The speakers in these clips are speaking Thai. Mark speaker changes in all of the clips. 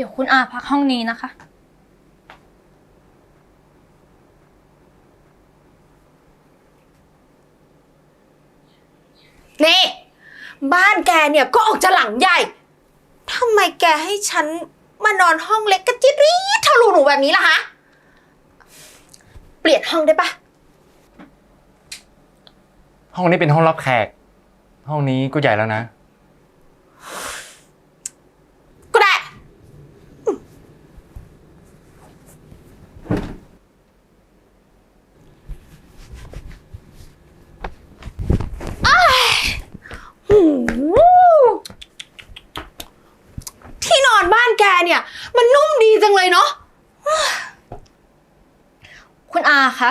Speaker 1: ดี๋ยวคุณอาพักห้องนี้นะคะ
Speaker 2: นี่ บ้านแกเนี่ยก็ออกจะหลังใหญ่ทำไมแกให้ฉันมานอนห้องเล็กกระจิรีดทะลุหนูแบบนี้ล่ะฮะ เปลี่ยนห้องได้ปะ
Speaker 3: ห้องนี้เป็นห้องรับแขก ห้องนี้ก็ใหญ่แล้วนะ
Speaker 2: ก็ได้ อ้ายหูที่นอนบ้านแกเนี่ย มันนุ่มดีจังเลยเนาะ
Speaker 1: คุณ อาคะ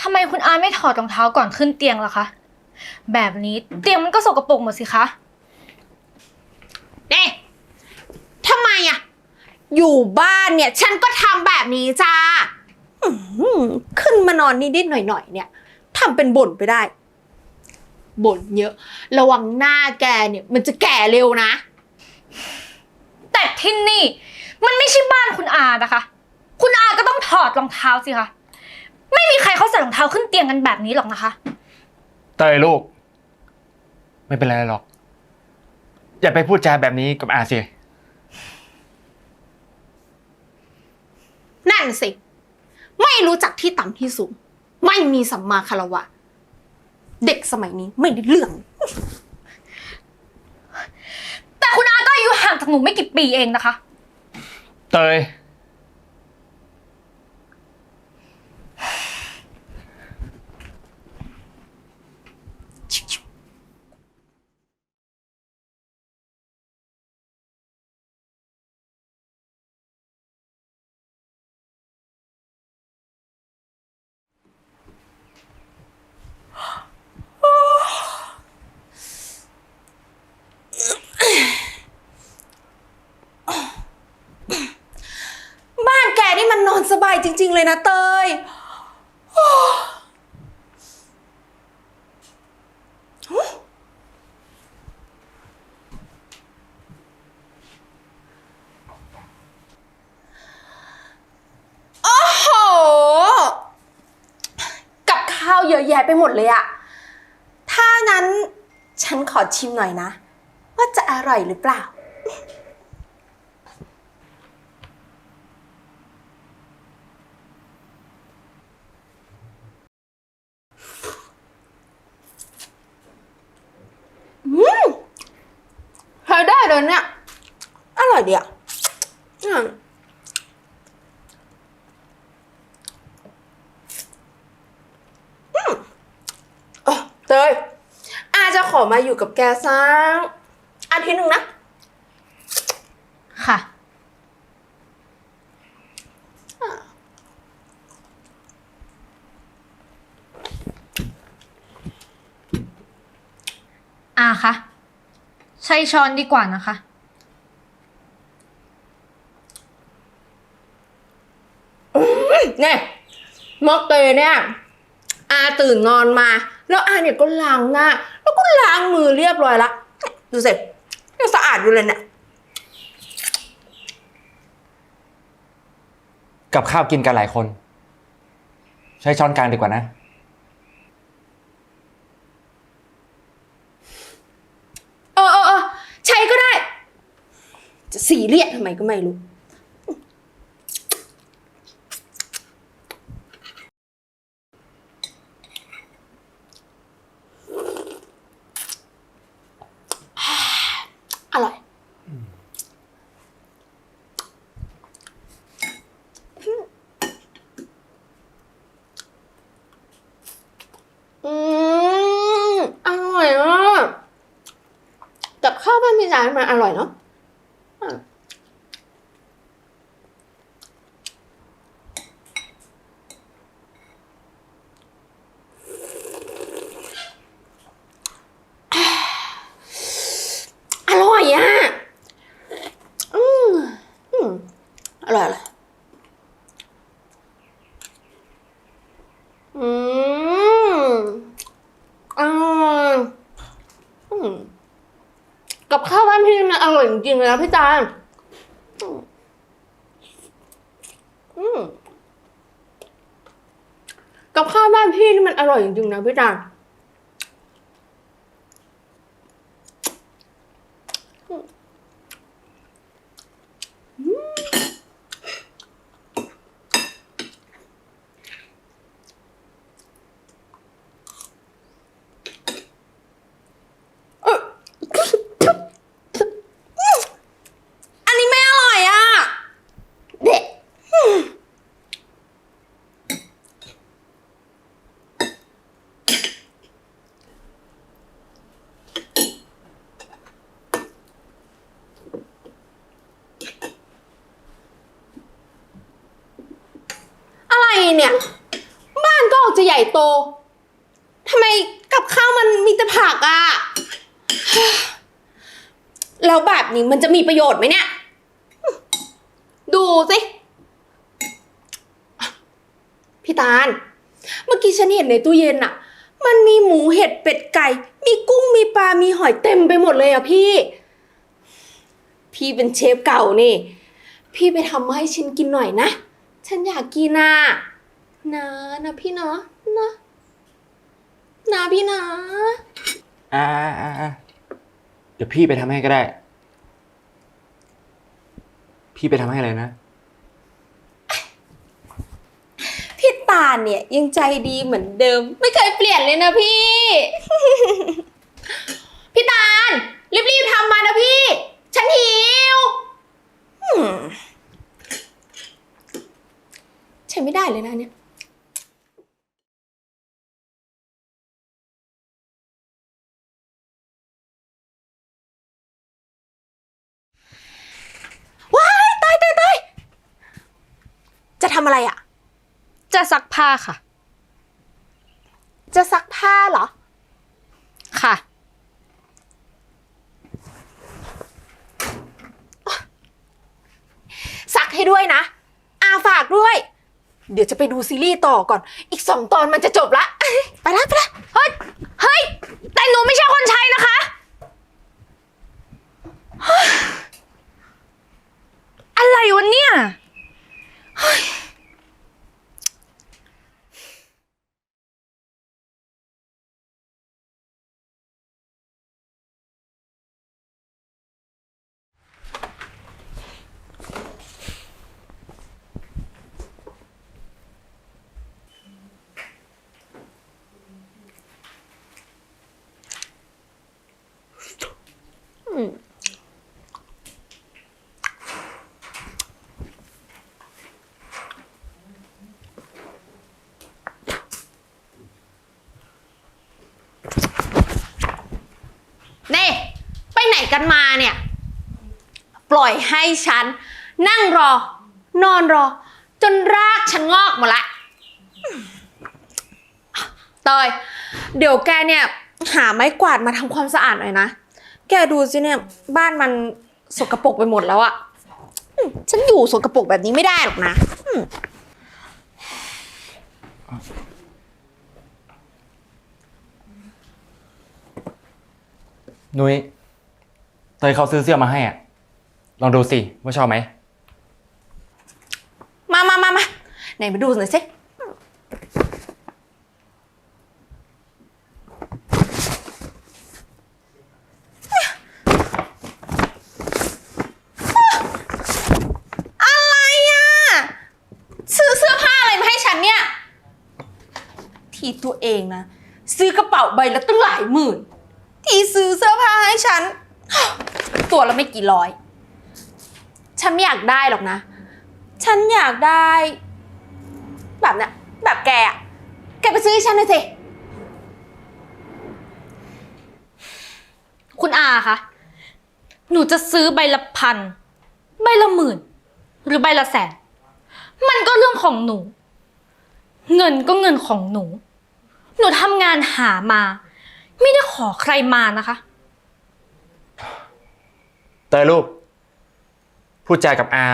Speaker 1: ทำไมคุณอาไม่ถอดรองเท้าก่อนขึ้นเตียงล่ะคะ แบบนี้เตียงมันก็สกปรกหมดสิคะ
Speaker 2: เน่ทำไมอะอยู่บ้านเนี่ย ฉันก็ทำแบบนี้จ้าอื้อหือขึ้นมานอนนิดๆหน่อยๆเนี่ยทำเป็นบ่นไปได้ บ่นเยอะ ระวังหน้าแกเนี่ย มันจะแก่เร็วนะ
Speaker 1: แต่ที่นี่ มันไม่ใช่บ้านคุณอานะคะ คุณอาก็ต้องถอดรองเท้าสิคะ ไม่มีใครเขาใส่รองเท้าขึ้นเตียงกันแบบนี้หรอกนะคะ
Speaker 3: เตยลูก ไม่เป็นไรหรอก อย่าไปพูดจาแบบนี้กับอาสิ
Speaker 2: นั่นสิ ไม่รู้จักที่ต่ำที่สูง ไม่มีสัมมาคารวะ เด็กสมัยนี้ไม่ได้เรื่อง
Speaker 1: แต่คุณอาก็อายุห่างจากหนูไม่กี่ปีเองนะคะ
Speaker 3: เตย
Speaker 2: บ้านแกนี่มันนอนสบายจ ริง ๆ เลยนะเตย โอ้โห กับข้าวเยอะแยะไปหมดเลยอะถ้างั้นฉันขอชิมหน่อยนะ ว่าจะอร่อยหรือเปล่า ใช้ได้ เลยเนี่ย อร่อยดีอะอืมอืมโอ้เตยอาจะขอมาอยู่กับแกสักอาทิตย์หนึ่งนะ
Speaker 1: ค่ะ อาคะ ใช้ช้อนดีกว่านะคะ
Speaker 2: เนี่ยมอกเตยเนี่ย อาตื่นนอนมา แล้วอาเนี่ยก็ล้างหน้า แล้วก็ล้างมือเรียบร้อยละ ดูสิยังสะอาดอยู่เลยเนี่ย
Speaker 3: กับข้าวกินกันหลายคน ใช้ช้อนกลางดีกว่านะ
Speaker 2: เออเออเออใช้ก็ได้ จะสีเรียสทำไมก็ไม่รู้ อร่อย อืม อร่อยอะกับข้าวบ้านพี่จานมันอร่อยเนาะ จริงๆเลยนะพี่จานกับข้าวบ้านพี่นี่มันอร่อยจริงๆนะพี่จาน เนี่ย บ้านก็ออกจะใหญ่โตทำไมกับข้าวมันมีแต่ผักอะแล้วแบบนี้มันจะมีประโยชน์ไหมเนี่ย ดูสิ พี่ตาล เมื่อกี้ฉันเห็นในตู้เย็นอะมันมีหมูเห็ดเป็ดไก่ มีกุ้งมีปลา มีหอยเต็มไปหมดเลยอะพี่ พี่เป็นเชฟเก่านี่ พี่ไปทำมาให้ฉันกินหน่อยนะ ฉันอยากกินน่ะ นะนะพี่เนาะนะนะพี่นะ
Speaker 3: อ่าอ่าอ่าเดี๋ยวพี่ไปทำให้ก็ได้ พี่ไปทำให้อะไรนะ
Speaker 2: พี่ตาลเนี่ยยังใจดีเหมือนเดิม ไม่เคยเปลี่ยนเลยนะพี่ พี่ตาลรีบๆทำมานะพี่ ฉันหิวอืมใช้ไม่ได้เลยนะเนี่ย ว้าย ตายตายตายจะทำ อะไรอะ
Speaker 1: จะซักผ้าค่ะ
Speaker 2: จะซักผ้าเหรอ
Speaker 1: ค่ะ
Speaker 2: ซักให้ด้วยนะ อาฝากด้วย เดี๋ยวจะไปดูซีรีส์ต่อก่อน อีกสองตอนมันจะจบละ ไปละไปละ
Speaker 1: เฮ้ย เฮ้ย แต่หนูไม่ใช่คนใช้นะคะเฮ้ยอะไรวะเนี่ยเฮ้ย
Speaker 2: เน่ไปไหนกันมาเนี่ย ปล่อยให้ฉัน นั่งรอ นอนรอ จนรากฉันงอกหมดละเตยเดี๋ยวแกเนี่ย หาไม้กวาดมาทำความสะอาดหน่อยนะ แกดูสิเนี่ย บ้านมันสกปรกไปหมดแล้วอะอืมฉันอยู่สกปรกแบบนี้ไม่ได้หรอกนะ
Speaker 3: นุ้ยเตยเขาซื้อเสื้อมาให้อะ ลองดูสิ ว่าชอบไหม
Speaker 2: มามามามาไหนมาดูหน่อยสิ อะไรอะ ซื้อเสื้อผ้าอะไรมาให้ฉันเนี่ย ทีตัวเองนะ ซื้อกระเป๋าใบละตั้งหลายหมื่น ซื้อเสื้อผ้าให้ฉัน ตัวละไม่กี่ร้อย ฉันไม่อยากได้หรอกนะ ฉันอยากได้ แบบเนี้ยแบบแกอะแกไปซื้อให้ฉันหน่อยสิ
Speaker 1: คุณอาคะ หนูจะซื้อใบละพัน ใบละหมื่น หรือใบละแสน มันก็เรื่องของหนู เงินก็เงินของหนู หนูทำงานหามา ไม่ได้ขอใครมานะคะ
Speaker 3: เตยลูก พูดจากับอา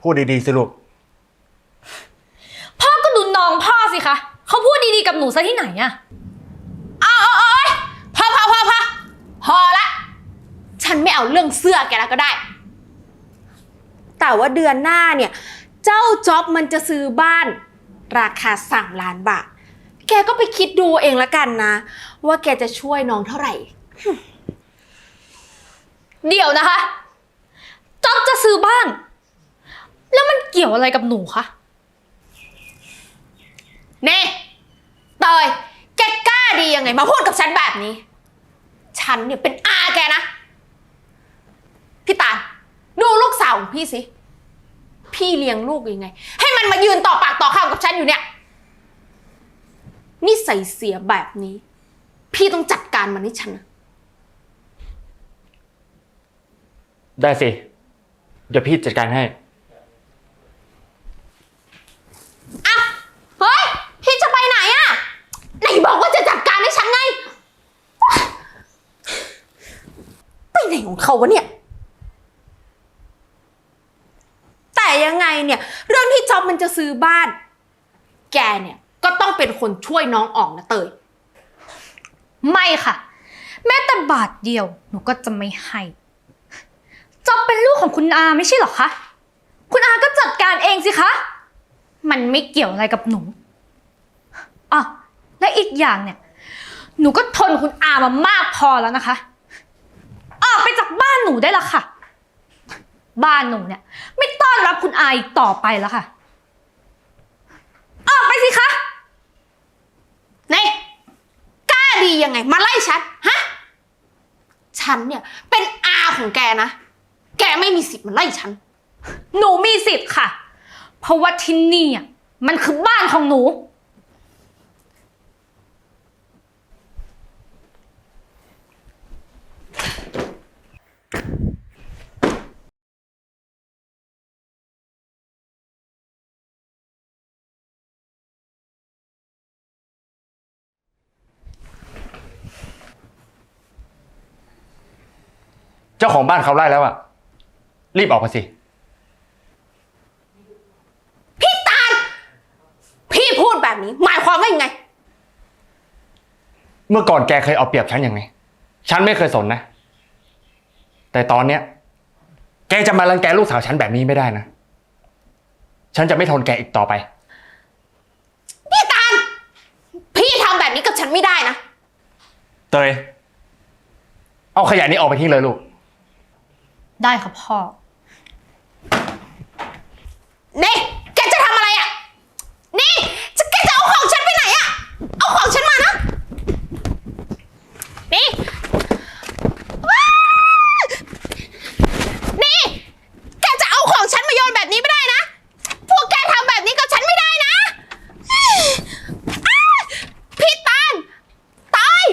Speaker 3: พูดดีๆสิลูก
Speaker 1: พ่อก็ดูน้องพ่อสิคะเขาพูดดีๆกับหนูซะที่ไหนอะ
Speaker 2: เอาเอาเอาเอาพอพอพอพอพอละ ฉันไม่เอาเรื่องเสื้อแกแล้วก็ได้ แต่ว่าเดือนหน้าเนี่ยจเจ้าจ็อบมันจะซื้อบ้าน ราคาสามล้านบาท แกก็ไปคิดดูเองละกันนะ ว่าแกจะช่วยน้องเท่าไหร่
Speaker 1: เดี๋ยวนะคะจ๊อบจะซื้อบ้าน แล้วมันเกี่ยวอะไรกับหนูคะ
Speaker 2: เน่เตยแกกล้าดียังไง มาพูดกับฉันแบบนี้ ฉันเนี่ยเป็นอาแกนะ พี่ตาลดูลูกสาวของพี่สิ พี่เลี้ยงลูกยังไง ให้มันมายืนต่อปากต่อคำกับฉันอยู่เนี่ย นิสัยเสียแบบนี้ พี่ต้องจัดการมันให้ฉันนะ
Speaker 3: ได้สิ เดี๋ยวพี่จัดการให้
Speaker 2: อ้าวเฮ้ย พี่จะไปไหนอะไหนบอกว่าจะจัดการให้ฉันไง ไปไหนของเขาวะเนี่ย แต่ยังไงเนี่ย เรื่องที่จ็อบมันจะซื้อบ้าน แกเนี่ยก็ต้องเป็น คนช่วยน้องออกนะเตย
Speaker 1: ไม่ค่ะ แม้แต่บาทเดียวหนูก็จะไม่ให้จอบเป็นลูกของคุณอาไม่ใช่เหรอคะ คุณอาก็จัดการเองสิคะ มันไม่เกี่ยวอะไรกับหนูอะและอีกอย่างเนี่ย หนูก็ทนคุณอามามากพอแล้วนะคะ ออกไปจากบ้านหนูได้ล้วค่ะ บ้านหนูเนี่ย ไม่ต้อนรับคุณอาอีกต่อไปแล้วค่ะ ออกไปสิคะ
Speaker 2: นี่กล้า ดียังไง มาไล่ฉันฮะฉันเนี่ยเป็นอาของแกนะ แกไม่มีสิทธิ์มาไล่ฉัน
Speaker 1: หนูมีสิทธิ์ค่ะ เพราะว่าที่นี่อะมันคือบ้านของหนู
Speaker 3: เจ้าของบ้านเขาไล่แล้วอะรีบออกมาสิ
Speaker 2: พี่ตาล พี่พูดแบบนี้ หมายความว่ายังไง
Speaker 3: เมื่อก่อนแกเคยเอาเปรียบฉันอย่างไงฉันไม่เคยสนนะ แต่ตอนเนี้ย แกจะมารังแกลูกสาวฉันแบบนี้ไม่ได้นะ ฉันจะไม่ทนแกอีกต่อไป
Speaker 2: พี่ตาล พี่ทำแบบนี้กับฉันไม่ได้นะ
Speaker 3: เตย เอาขยะนี้ออกไปทิ้งเลยลูก
Speaker 1: ได้ครับพ่อ
Speaker 2: นี่ แกจะทำอะไรอะ่ะ นี่จะแกจะเอาของฉันไปไหนอะ่ะ เอาของฉันมานะ นี่ว้าวนี่ แกจะเอาของฉันมาโยนแบบนี้ไม่ได้นะ พวกแกทำแบบนี้กับฉันไม่ได้นะอ้าวพี่ตาลตาย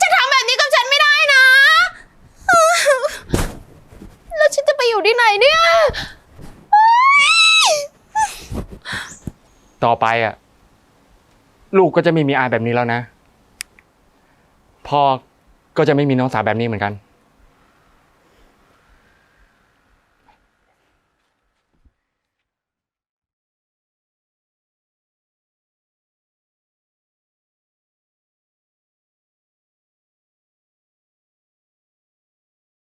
Speaker 2: จะทำแบบนี้กับฉันไม่ได้นะ แล้วฉันจะไปอยู่ที่ไหนเนี่ย
Speaker 3: ต่อไปอะ ลูกก็จะไม่มีอายแบบนี้แล้วนะ พ่อก็จะไม่มีน้องสาวแบบนี้เหมือนกัน